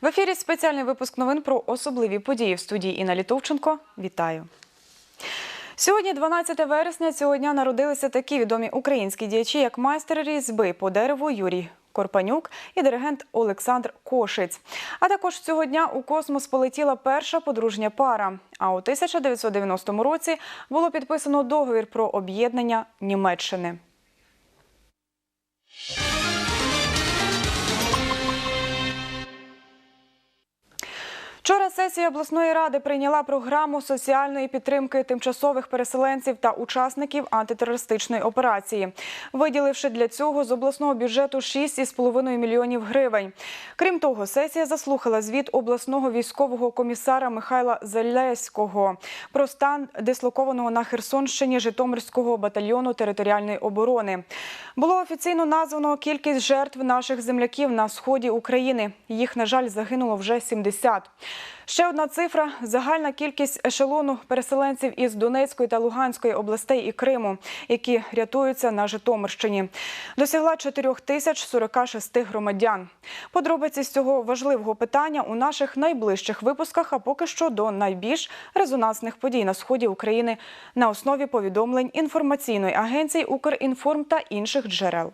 В ефірі спеціальний випуск новин про особливі події в студії Інна Літовченко. Вітаю. Сьогодні, 12 вересня, цього дня народилися такі відомі українські діячі, як майстер різьби по дереву Юрій Корпанюк і диригент Олександр Кошиць. А також цього дня у космос полетіла перша подружня пара. А у 1990 році було підписано договір про об'єднання Німеччини. Вчора сесія обласної ради прийняла програму соціальної підтримки тимчасових переселенців та учасників антитерористичної операції, виділивши для цього з обласного бюджету 6,5 мільйонів гривень. Крім того, сесія заслухала звіт обласного військового комісара Михайла Залеського про стан дислокованого на Херсонщині Житомирського батальйону територіальної оборони. Було офіційно названо кількість жертв наших земляків на сході України. Їх, на жаль, загинуло вже 70. Ще одна цифра – загальна кількість ешелону переселенців із Донецької та Луганської областей і Криму, які рятуються на Житомирщині. Досягла 4046 громадян. Подробиці з цього важливого питання у наших найближчих випусках, а поки що до найбільш резонансних подій на сході України на основі повідомлень інформаційної агенції «Укрінформ» та інших джерел.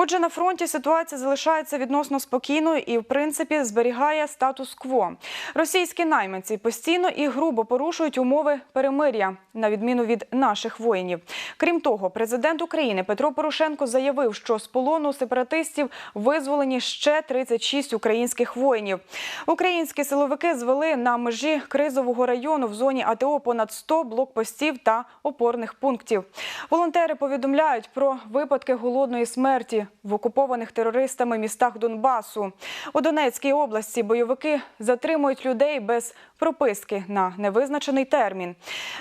Отже, на фронті ситуація залишається відносно спокійною і, в принципі, зберігає статус-кво. Російські найманці постійно і грубо порушують умови перемир'я, на відміну від наших воїнів. Крім того, президент України Петро Порошенко заявив, що з полону сепаратистів визволені ще 36 українських воїнів. Українські силовики звели на межі кризового району в зоні АТО понад 100 блокпостів та опорних пунктів. Волонтери повідомляють про випадки голодної смерті в окупованих терористами містах Донбасу. У Донецькій області бойовики затримують людей без прописки на невизначений термін.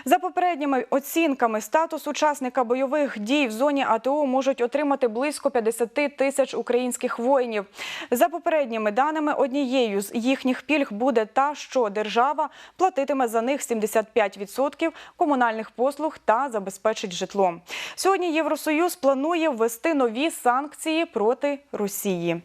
За попередніми оцінками, статус учасника бойових дій в зоні АТО можуть отримати близько 50 тисяч українських воїнів. За попередніми даними, однією з їхніх пільг буде та, що держава платитиме за них 75% комунальних послуг та забезпечить житлом. Сьогодні Євросоюз планує ввести нові санкції проти Росії.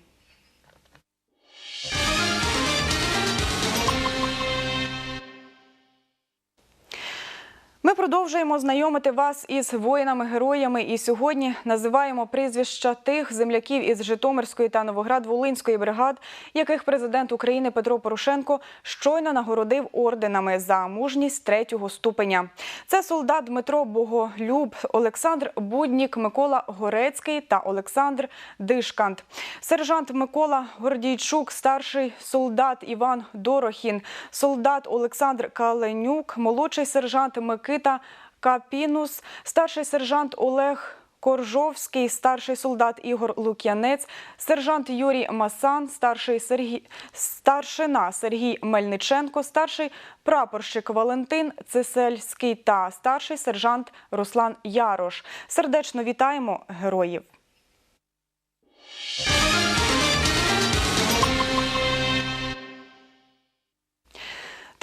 Ми продовжуємо знайомити вас із воїнами-героями і сьогодні називаємо прізвища тих земляків із Житомирської та Новоград-Волинської бригад, яких президент України Петро Порошенко щойно нагородив орденами за мужність третього ступеня. Це солдат Дмитро Боголюб, Олександр Буднік, Микола Горецький та Олександр Дишкант. Сержант Микола Гордійчук, старший солдат Іван Дорохін, солдат Олександр Каленюк, молодший сержант Микита Капінус, старший сержант Олег Коржовський, старший солдат Ігор Лук'янець, сержант Юрій Масан, старший Сергій, старшина Сергій Мельниченко, старший прапорщик Валентин Цесельський та старший сержант Руслан Ярош. Сердечно вітаємо героїв.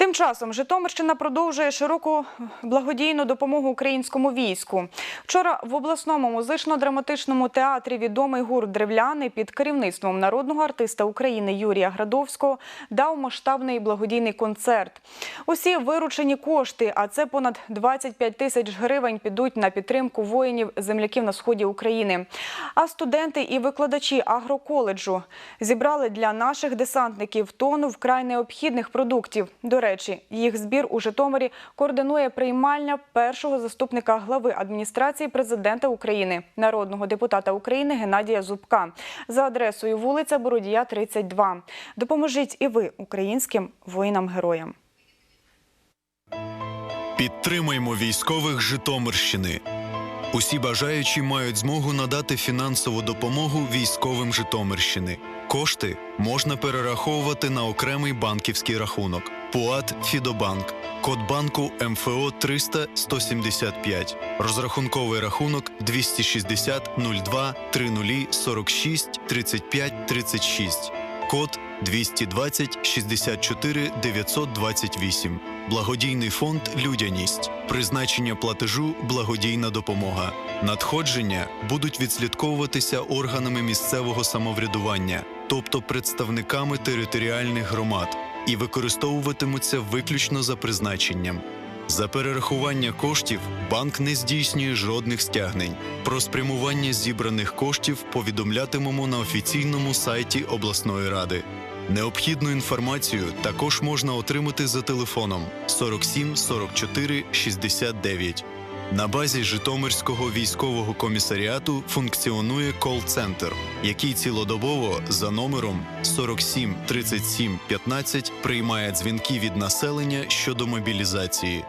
Тим часом Житомирщина продовжує широку благодійну допомогу українському війську. Вчора в обласному музично-драматичному театрі відомий гурт Древляни під керівництвом народного артиста України Юрія Градовського дав масштабний благодійний концерт. Усі виручені кошти, а це понад 25 тисяч гривень, підуть на підтримку воїнів земляків на сході України. А студенти і викладачі агроколеджу зібрали для наших десантників тонну вкрай необхідних продуктів. До речі, їх збір у Житомирі координує приймальня першого заступника глави адміністрації президента України, народного депутата України Геннадія Зубка за адресою вулиця Бородія, 32. Допоможіть і ви українським воїнам-героям. Підтримаймо військових Житомирщини. Усі бажаючі мають змогу надати фінансову допомогу військовим Житомирщини. Кошти можна перераховувати на окремий банківський рахунок. ПУАТ Фідобанк. Код банку МФО 300 175. Розрахунковий рахунок 260 02 30 46 35 36. Код 220 64 928. Благодійний фонд Людяність. Призначення платежу благодійна допомога. Надходження будуть відслідковуватися органами місцевого самоврядування, тобто представниками територіальних громад, і використовуватимуться виключно за призначенням. За перерахування коштів банк не здійснює жодних стягнень. Про спрямування зібраних коштів повідомлятимемо на офіційному сайті обласної ради. Необхідну інформацію також можна отримати за телефоном 47 44 69. На базі Житомирського військового комісаріату функціонує кол-центр, який цілодобово за номером 47 37 15 приймає дзвінки від населення щодо мобілізації.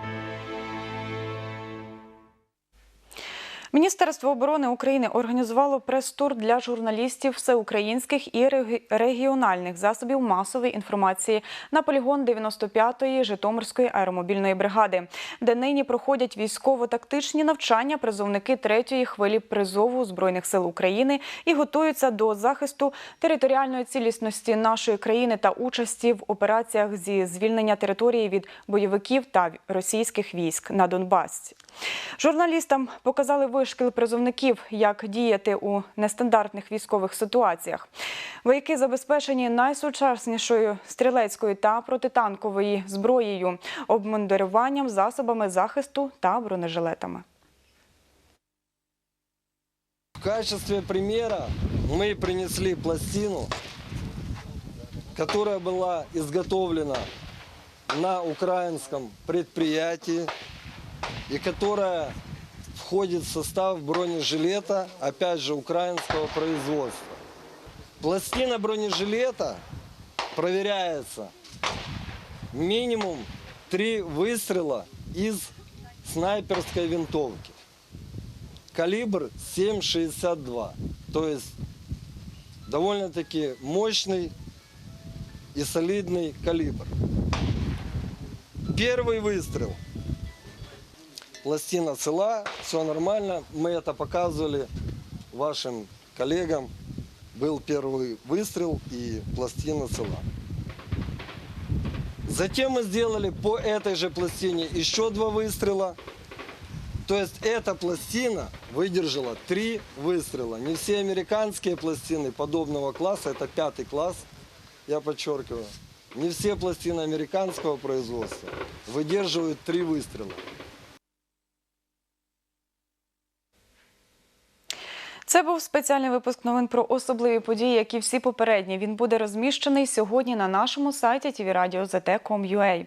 Міністерство оборони України організувало прес-тур для журналістів всеукраїнських і регіональних засобів масової інформації на полігон 95-ї Житомирської аеромобільної бригади, де нині проходять військово-тактичні навчання призовники третьої хвилі призову збройних сил України і готуються до захисту територіальної цілісності нашої країни та участі в операціях зі звільнення території від бойовиків та російських військ на Донбасі. Журналістам показали вишкіл призовників, як діяти у нестандартних військових ситуаціях. Вояки забезпечені найсучаснішою стрілецькою та протитанковою зброєю, обмундируванням, засобами захисту та бронежилетами. В качестве примера мы принесли пластину, которая была изготовлена на украинском предприятии и которая входит в состав бронежилета, опять же, украинского производства. Пластина бронежилета проверяется минимум три выстрела из снайперской винтовки. Калибр 7,62. То есть довольно-таки мощный и солидный калибр. Первый выстрел. Пластина цела, все нормально. Мы это показывали вашим коллегам. Был первый выстрел и пластина цела. Затем мы сделали по этой же пластине еще два выстрела. То есть эта пластина выдержала три выстрела. Не все американские пластины подобного класса, это пятый класс, я подчеркиваю. Не все пластины американского производства выдерживают три выстрела. Це був спеціальний випуск новин про особливі події, як і всі попередні. Він буде розміщений сьогодні на нашому сайті tvradio.zt.com.ua.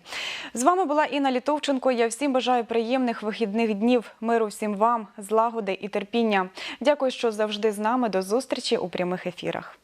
З вами була Інна Літовченко. Я всім бажаю приємних вихідних днів, миру всім вам, злагоди і терпіння. Дякую, що завжди з нами. До зустрічі у прямих ефірах.